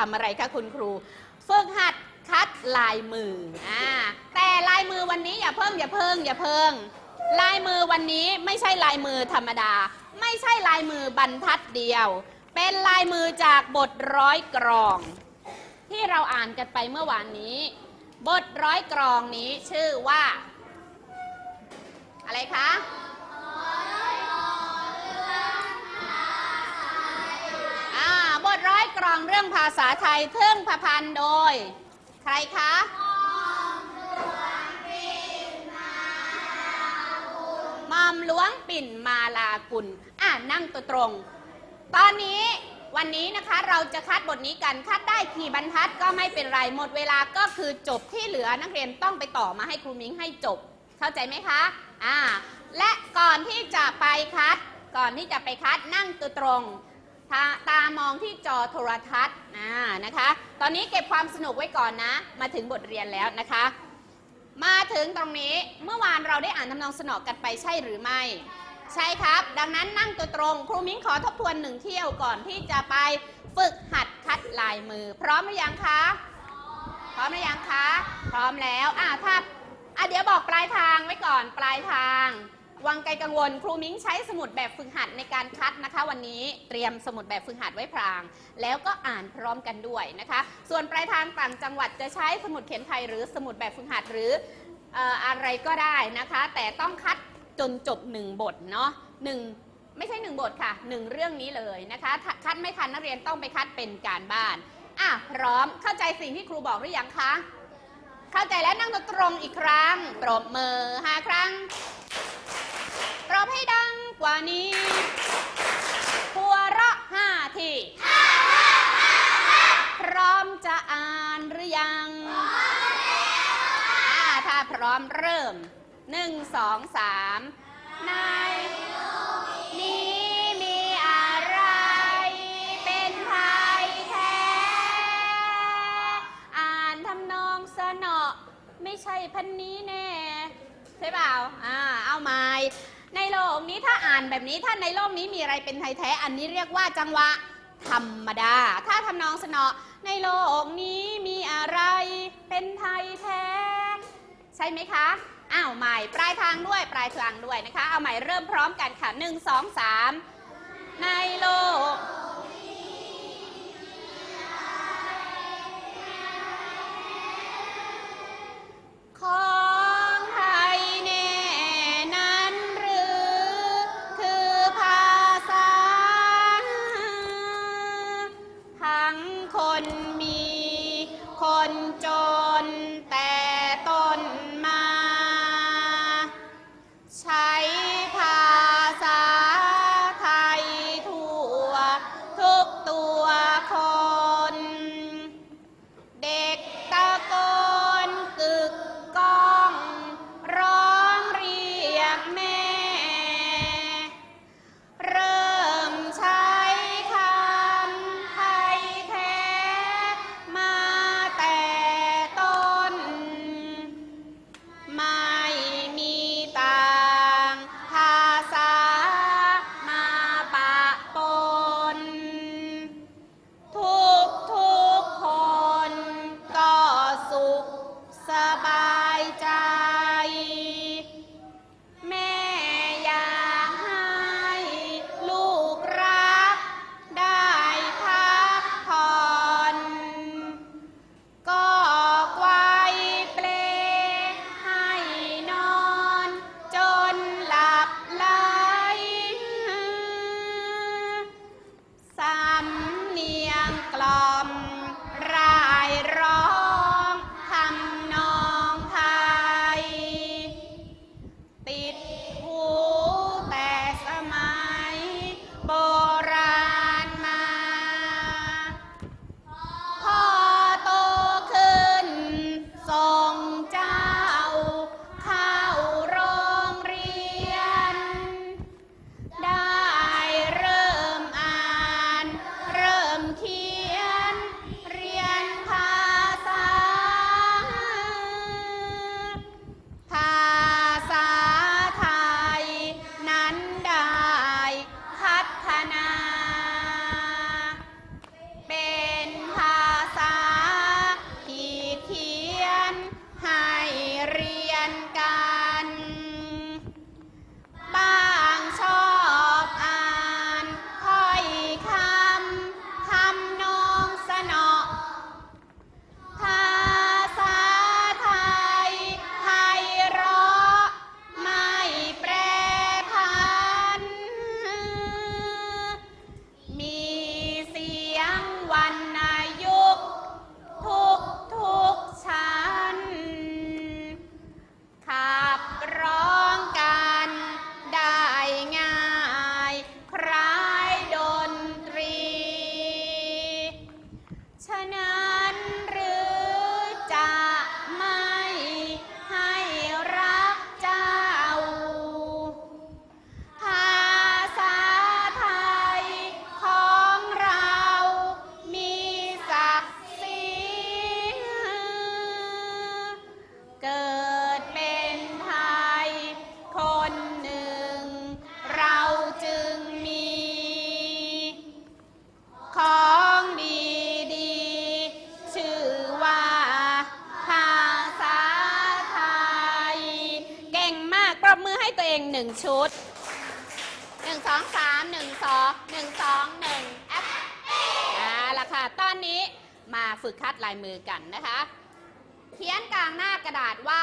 กับที่ทำอะไรคะคุณครู ฝึกหัดคัดลายมืออ่าแต่ลายมือวันนี้อย่าเพิ่งอย่าเพิ่งอย่าเพิ่ง ลายมือวันนี้ไม่ใช่ลายมือธรรมดา ไม่ใช่ลายมือบรรทัดเดียว เป็นลายมือจากบทร้อยกรอง ที่เราอ่านกันไปเมื่อวานนี้ บทร้อยกรองนี้ชื่อว่า อะไรคะ ร้อยกรองเรื่องภาษาไทยเทิงประพันธ์โดย ใครคะหมอมหลวงปิ่นมาลากุลอ่านั่งตัวตรง ตอนนี้วันนี้นะคะเราจะคัดบทนี้กันคัดได้กี่บรรทัดก็ไม่เป็นไรหมดเวลาก็คือจบที่เหลือนักเรียนต้องไปต่อมาให้ครูมิ้งให้จบ เข้าใจไหมคะอ่าและก่อนที่จะไปคัด ก่อนที่จะไปคัดนั่งตัวตรง ตาตามองที่จอโทรทัศน์อ่านะคะ ตอนนี้เก็บความสนุกไว้ก่อนนะ มาถึงบทเรียนแล้วนะคะ มาถึงตรงนี้เมื่อวานเราได้อ่านทำนองสนอกันไปใช่หรือไม่ ใช่ครับ ดังนั้นนั่งตัวตรง ครูมิ้งขอทบทวนหนึ่งเที่ยวก่อนที่จะไปฝึกหัดคัดลายมือ พร้อมหรือยังคะพร้อมหรือยังคะ พร้อมแล้วอะถ้าอะเดี๋ยวบอกปลายทางไว้ก่อนปลายทาง วังไกลกังวล ครูมิ้งใช้สมุดแบบฝึกหัดในการคัดนะคะ วันนี้เตรียมสมุดแบบฝึกหัดไว้พราง แล้วก็อ่านพร้อมกันด้วยนะคะ ส่วนปลายทางต่างจังหวัดจะใช้สมุดเขียนไทยหรือสมุดแบบฝึกหัดหรือออะไรก็ได้นะคะ แต่ต้องคัดจนจบหนึ่งบทเนาะหนึ่งไม่ใช่หนึ่งบทค่ะหนึ่งเรื่องนี้เลยนะคะคัดไม่ทันนักเรียนต้องไปคัดเป็นการบ้านอะพร้อมเข้าใจสิ่งที่ครูบอกหรือยังคะ เข้าใจแล้วนั่งตัวตรงอีกครั้งปรบมือห้าครั้ง ปรบให้ดังกว่า นี้ หัวเราะห้าทีพร้อมจะอ่านหรือยังอ่าถ้าพร้อมเริ่มหนึ่งสองสามในนี้มีอะไร เป็นไทยแท้ อ่านทำนองสนอ ไม่ใช่พันนี้แน่ ใช่เปล่าอ่าเอาไม้ในโลกนี้ถ้าอ่านแบบนี้ถ้าในโลกนี้มีอะไรเป็นไทยแท้ อันนี้เรียกว่าจังหวะธรรมดา ถ้าทำนองสนอ ในโลกนี้มีอะไรเป็นไทยแท้ ใช่ไหมคะอ้าวใหม่ปลายทางด้วยปลายทางด้วยนะคะ เอาใหม่เริ่มพร้อมกันค่ะหนึ่งสองสามในโลก สบายใจ แม่อยากให้ลูกรัก ได้พักผ่อน ก็ไกวเปลให้นอนจนหลับไหลสำเนียงกลอน い。 นึ่งชุดหนึ่งสองสามหนึ่งสองหนึ่งสองหนึ่งแอปอ่าละค่ะ ตอนนี้มาฝึกคัดลายมือกันนะคะ เขียนกลางหน้ากระดาษว่า